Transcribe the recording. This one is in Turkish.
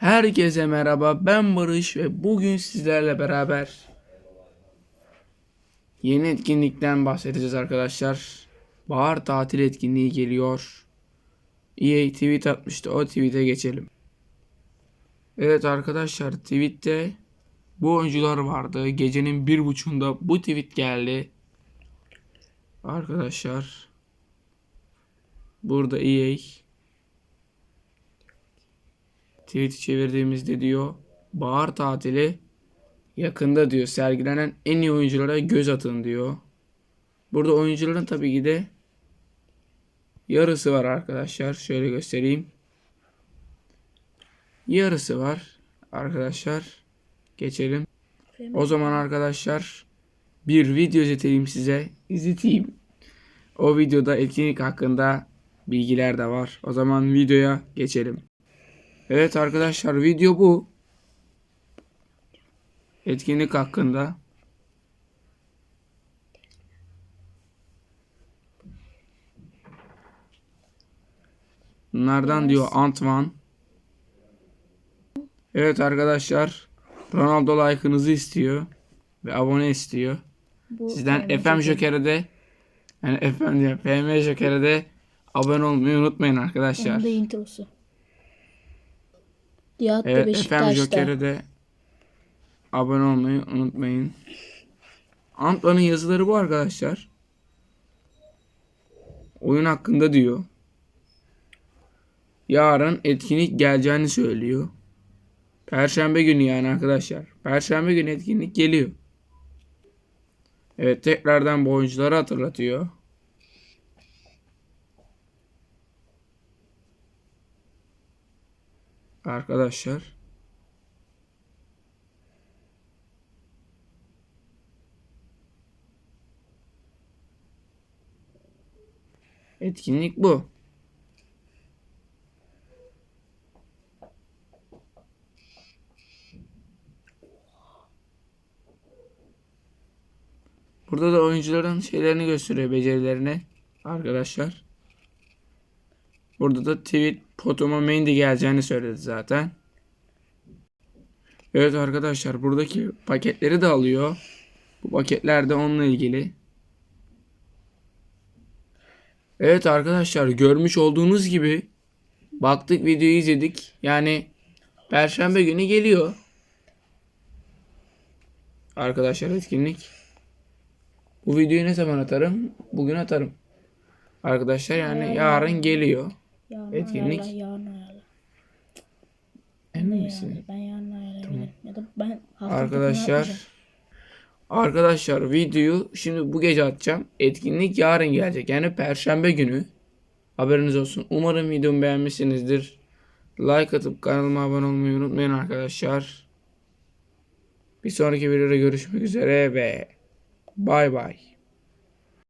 Herkese merhaba ben Barış ve bugün sizlerle beraber yeni etkinlikten bahsedeceğiz arkadaşlar. Bahar tatil etkinliği geliyor. EA tweet atmıştı o tweet'e geçelim. Evet arkadaşlar tweette bu oyuncular vardı. Gecenin bir buçuğunda bu tweet geldi. Arkadaşlar burada EA tweet'i çevirdiğimizde diyor bahar tatili yakında diyor sergilenen en iyi oyunculara göz atın diyor. Burada oyuncuların tabii ki de yarısı var arkadaşlar. Şöyle göstereyim. Yarısı var arkadaşlar. Geçelim. O zaman arkadaşlar bir video izleteyim size. İzleteyim. O videoda etkinlik hakkında bilgiler de var. O zaman videoya geçelim. Evet arkadaşlar video bu. Etkinlik hakkında. Bunlardan diyor Antman. Evet arkadaşlar. Ronaldo like'ınızı istiyor. Ve abone istiyor. Bu Sizden FM Joker'e de yani FM diyor. FM Joker'e de abone olmayı unutmayın arkadaşlar. Onun da introsu. Diyatta Evet FM Beşiktaş'ta. Joker'e de abone olmayı unutmayın. Antman'ın yazıları bu arkadaşlar. Oyun hakkında diyor. Yarın etkinlik geleceğini söylüyor. Perşembe günü yani arkadaşlar. Perşembe günü etkinlik geliyor. Evet tekrardan bu oyuncuları hatırlatıyor. Arkadaşlar. Etkinlik bu. Burada da oyuncuların şeylerini gösteriyor, becerilerini arkadaşlar. Burada da tweet potuma Mendy geleceğini söyledi zaten. Evet arkadaşlar buradaki paketleri de alıyor. Bu paketler de onunla ilgili. Evet arkadaşlar görmüş olduğunuz gibi baktık videoyu izledik. Yani perşembe günü geliyor. Arkadaşlar etkinlik. Bu videoyu ne zaman atarım? Bugün atarım. Arkadaşlar yani yarın geliyor. Yarın Etkinlik. ayarla, yarın ayarla. Emin Ne misin? Ben yarın ayarlayabilirim. Ya da ben Arkadaşlar Arkadaşlar videoyu şimdi bu gece atacağım. Etkinlik yarın gelecek. Yani perşembe günü. Haberiniz olsun. Umarım videomu beğenmişsinizdir. Like atıp kanalıma abone olmayı unutmayın arkadaşlar. Bir sonraki videoda görüşmek üzere ve bay bay.